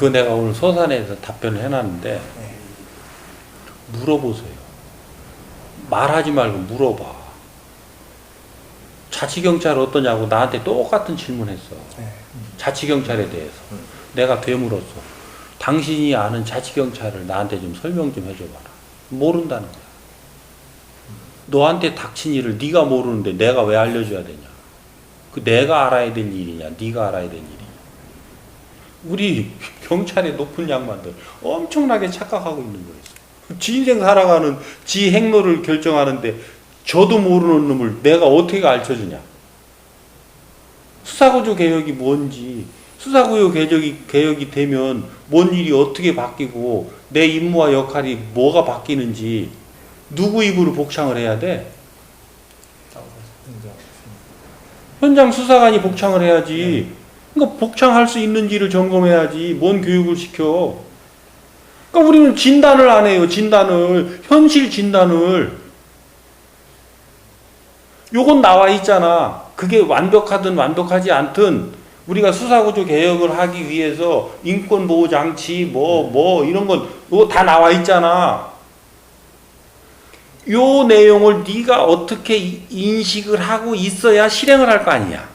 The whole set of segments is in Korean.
그 내가 오늘 소산에서 답변을 해놨는데 네. 물어보세요. 말하지 말고 물어봐. 자치경찰 어떠냐고 나한테 똑같은 질문했어. 네. 자치경찰에 대해서. 내가 되물었어. 당신이 아는 자치경찰을 나한테 좀 설명 좀 해줘봐라. 모른다는 거야. 너한테 닥친 일을 네가 모르는데 내가 왜 알려줘야 되냐. 그 내가 알아야 될 일이냐, 네가 알아야 될 일이냐. 우리 경찰의 높은 양반들 엄청나게 착각하고 있는 거였어. 지 인생 살아가는 지 행로를 결정하는데 저도 모르는 놈을 내가 어떻게 가르쳐 주냐. 수사구조 개혁이 뭔지, 수사구조 개혁이, 개혁이 되면 뭔 일이 어떻게 바뀌고 내 임무와 역할이 뭐가 바뀌는지 누구 입으로 복창을 해야 돼? 현장 수사관이 복창을 해야지. 그러니까 복창할 수 있는지를 점검해야지. 뭔 교육을 시켜. 그러니까 우리는 진단을 안 해요. 진단을. 현실 진단을. 요건 나와 있잖아. 그게 완벽하든 완벽하지 않든 우리가 수사구조 개혁을 하기 위해서 인권보호 장치 뭐뭐 이런 건 이거 다 나와 있잖아. 요 내용을 네가 어떻게 이- 인식을 하고 있어야 실행을 할 거 아니야.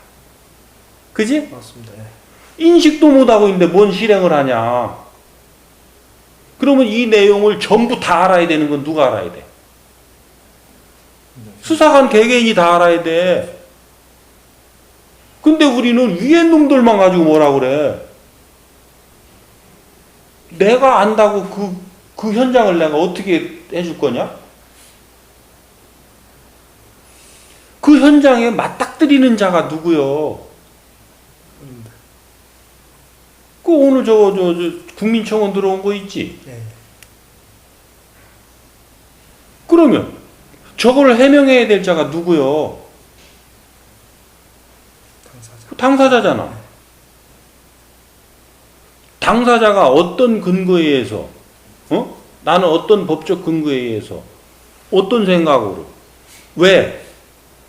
그지? 맞습니다. 네. 인식도 못 하고 있는데 뭔 실행을 하냐. 그러면 이 내용을 전부 다 알아야 되는 건 누가 알아야 돼? 인정. 수사관 개개인이 다 알아야 돼. 근데 우리는 위에 놈들만 가지고 뭐라 그래. 내가 안다고 그, 그 현장을 내가 어떻게 해줄 거냐? 그 현장에 맞닥뜨리는 자가 누구요? 음, 그 오늘 저, 저, 저 국민청원 들어온 거 있지? 네. 그러면 저걸 해명해야 될 자가 누구요? 당사자. 당사자잖아. 당사자가 어떤 근거에 의해서, 어? 나는 어떤 법적 근거에 의해서, 어떤 생각으로, 왜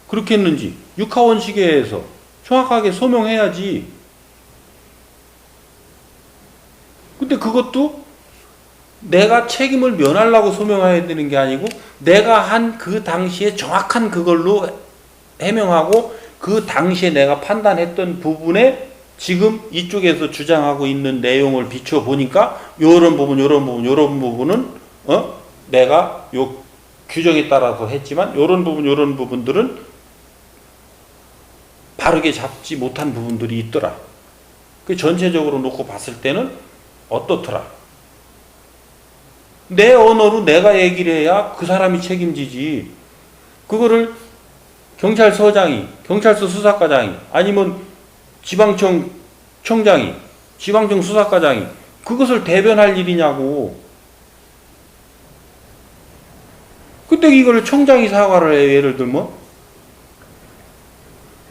그렇게 했는지, 육하원식에 의해서 정확하게 소명해야지. 근데 그것도 내가 책임을 면하려고 소명해야 되는 게 아니고, 내가 한 그 당시에 정확한 그걸로 해명하고, 그 당시에 내가 판단했던 부분에 지금 이쪽에서 주장하고 있는 내용을 비춰 보니까 요런 부분, 요런 부분, 요런 부분은 어? 내가 요 규정에 따라서 했지만 요런 부분, 요런 부분들은 바르게 잡지 못한 부분들이 있더라. 그 전체적으로 놓고 봤을 때는 어떻더라. 내 언어로 내가 얘기를 해야 그 사람이 책임지지. 그거를 경찰서장이, 경찰서 수사과장이, 아니면 지방청 청장이, 지방청 수사과장이 그것을 대변할 일이냐고. 그때 이거를 청장이 사과를 해, 예를 들면.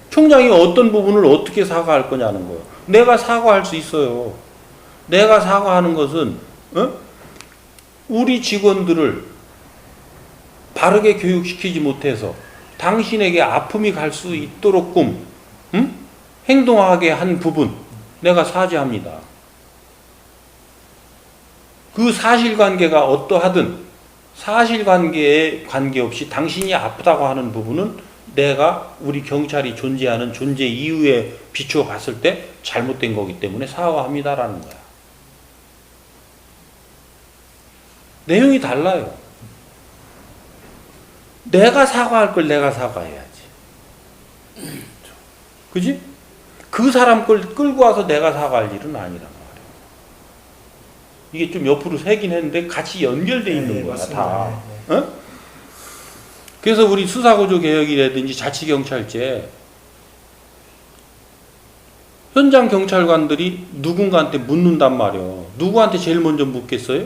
청장이 어떤 부분을 어떻게 사과할 거냐는 거예요. 내가 사과할 수 있어요. 내가 사과하는 것은, 어? 우리 직원들을 바르게 교육시키지 못해서 당신에게 아픔이 갈 수 있도록끔 응? 행동하게 한 부분 내가 사죄합니다. 그 사실관계가 어떠하든 사실관계에 관계없이 당신이 아프다고 하는 부분은 내가 우리 경찰이 존재하는 존재 이유에 비추어 봤을 때 잘못된 거기 때문에 사과합니다라는 거야. 내용이 달라요. 내가 사과할 걸 내가 사과해야지. 그지? 그 사람 걸 끌고 와서 내가 사과할 일은 아니란 말이야. 이게 좀 옆으로 새긴 했는데 같이 연결돼 있는 네, 거야, 맞습니다. 다. 네, 어? 그래서 우리 수사구조 개혁이라든지 자치경찰제 현장 경찰관들이 누군가한테 묻는단 말이야. 누구한테 제일 먼저 묻겠어요?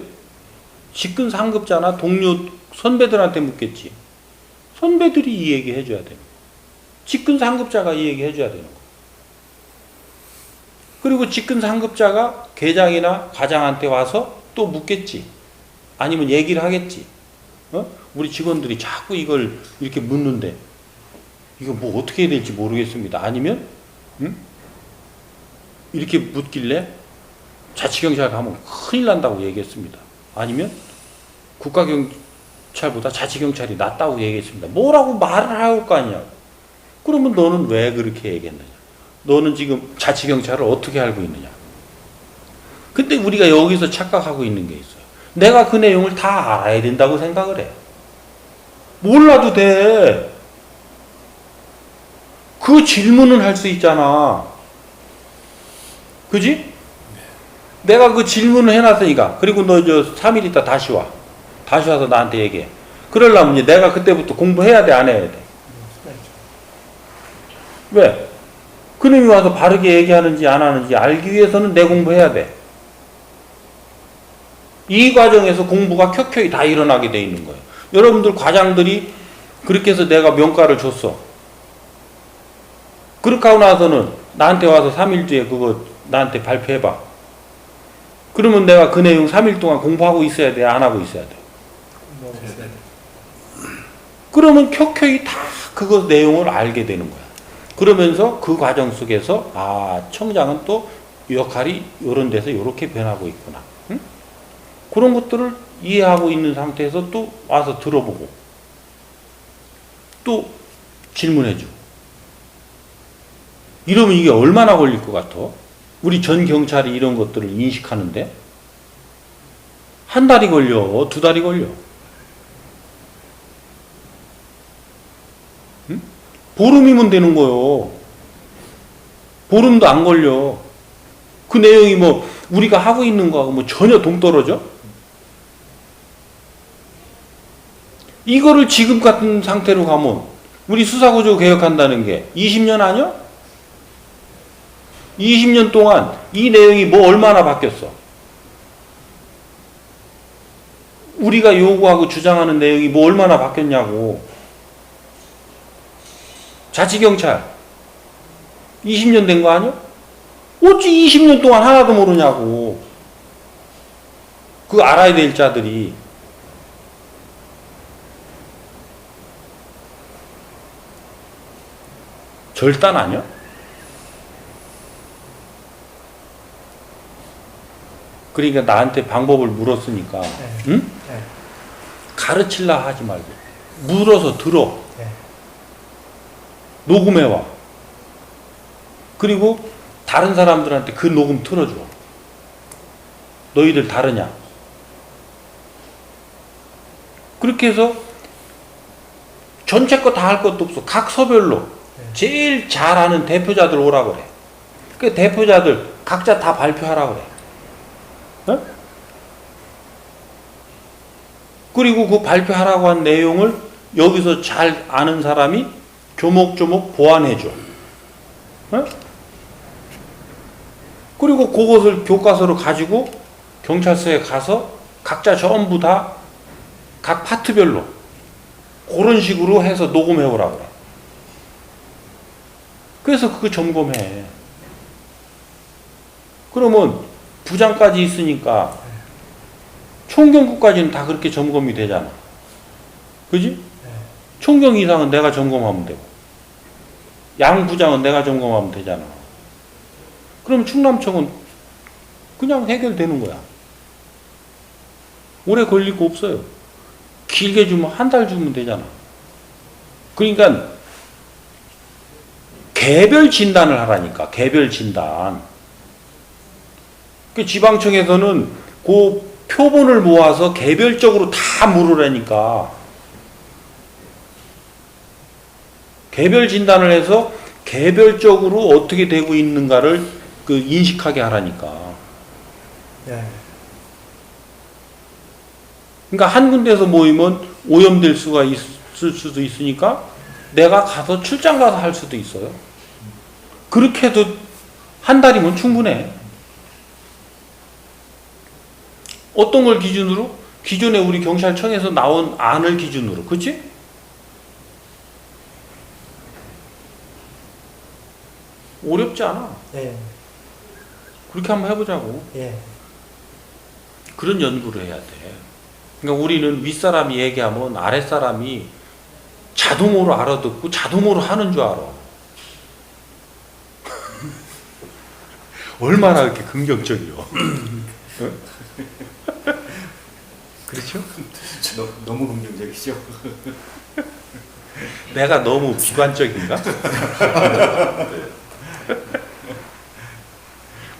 직근 상급자나 동료 선배들한테 묻겠지. 선배들이 이 얘기 해줘야 돼. 직근 상급자가 이 얘기 해줘야 되는 거. 그리고 직근 상급자가 계장이나 과장한테 와서 또 묻겠지. 아니면 얘기를 하겠지. 어? 우리 직원들이 자꾸 이걸 이렇게 묻는데 이거 뭐 어떻게 해야 될지 모르겠습니다. 아니면 응? 이렇게 묻길래 자치경찰 가면 큰일 난다고 얘기했습니다. 아니면 국가경찰보다 자치경찰이 낫다고 얘기했습니다. 뭐라고 말을 할 거 아니야. 그러면 너는 왜 그렇게 얘기했느냐? 너는 지금 자치경찰을 어떻게 알고 있느냐? 근데 우리가 여기서 착각하고 있는 게 있어요. 내가 그 내용을 다 알아야 된다고 생각을 해. 몰라도 돼. 그 질문은 할 수 있잖아. 그지? 내가 그 질문을 해놨으니까. 그리고 너 저 3일 있다 다시 와. 다시 와서 나한테 얘기해. 그러려면 이제 내가 그때부터 공부해야 돼, 안 해야 돼? 왜? 그놈이 와서 바르게 얘기하는지 안 하는지 알기 위해서는 내 공부해야 돼. 이 과정에서 공부가 켜켜이 다 일어나게 돼 있는 거예요. 여러분들 과장들이 그렇게 해서 내가 명가를 줬어. 그렇게 하고 나서는 나한테 와서 3일 뒤에 그거 나한테 발표해봐. 그러면 내가 그 내용 3일 동안 공부하고 있어야 돼? 안 하고 있어야 돼? 그러면 켜켜이 다 그거 내용을 알게 되는 거야. 그러면서 그 과정 속에서 아 청장은 또 역할이 이런 데서 이렇게 변하고 있구나. 응? 그런 것들을 이해하고 있는 상태에서 또 와서 들어보고 또 질문해주고 이러면 이게 얼마나 걸릴 것 같아? 우리 전 경찰이 이런 것들을 인식하는데 한 달이 걸려, 두 달이 걸려. 응? 보름이면 되는 거요. 보름도 안 걸려. 그 내용이 뭐 우리가 하고 있는 거하고 뭐 전혀 동떨어져? 이거를 지금 같은 상태로 가면 우리 수사구조 개혁한다는 게 20년 아니야? 20년 동안 이 내용이 뭐 얼마나 바뀌었어? 우리가 요구하고 주장하는 내용이 뭐 얼마나 바뀌었냐고. 자치경찰 20년 된 거 아니야? 어찌 20년 동안 하나도 모르냐고. 그 알아야 될 자들이. 절단 아니야? 그러니까 나한테 방법을 물었으니까 네. 응? 네. 가르칠라 하지 말고 물어서 들어 네. 녹음해 와 그리고 다른 사람들한테 그 녹음 틀어줘 너희들 다르냐 그렇게 해서 전체 거 다 할 것도 없어 각 서별로 네. 제일 잘하는 대표자들 오라 그래 그 대표자들 각자 다 발표하라 그래 어? 그리고 그 발표하라고 한 내용을 여기서 잘 아는 사람이 조목조목 보완해 줘. 어? 그리고 그것을 교과서로 가지고 경찰서에 가서 각자 전부 다 각 파트별로 그런 식으로 해서 녹음해 오라 그래. 그래서 그거 점검해. 그러면 부장까지 있으니까 총경구까지는 다 그렇게 점검이 되잖아. 그지? 네. 총경 이상은 내가 점검하면 되고, 양 부장은 내가 점검하면 되잖아. 그럼 충남청은 그냥 해결되는 거야. 오래 걸릴 거 없어요. 길게 주면 한 달 주면 되잖아. 그러니까 개별 진단을 하라니까. 개별 진단. 그 지방청에서는 그 표본을 모아서 개별적으로 다 물으라니까. 개별 진단을 해서 개별적으로 어떻게 되고 있는가를 그 인식하게 하라니까. 네. 그러니까 한 군데서 모이면 오염될 수가 있을 수도 있으니까 내가 가서 출장 가서 할 수도 있어요. 그렇게 해도 한 달이면 충분해. 어떤 걸 기준으로? 기존에 우리 경찰청에서 나온 안을 기준으로. 그치? 어렵지 않아. 예. 그렇게 한번 해보자고. 예. 그런 연구를 해야 돼. 그러니까 우리는 윗사람이 얘기하면 아랫사람이 자동으로 알아듣고 자동으로 하는 줄 알아. 얼마나 그렇게 긍정적이요. 어? 그렇죠? 너무, 너무 긍정적이죠. 내가 너무 비관적인가?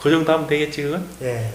그 정도 하면 되겠지 그건? 예.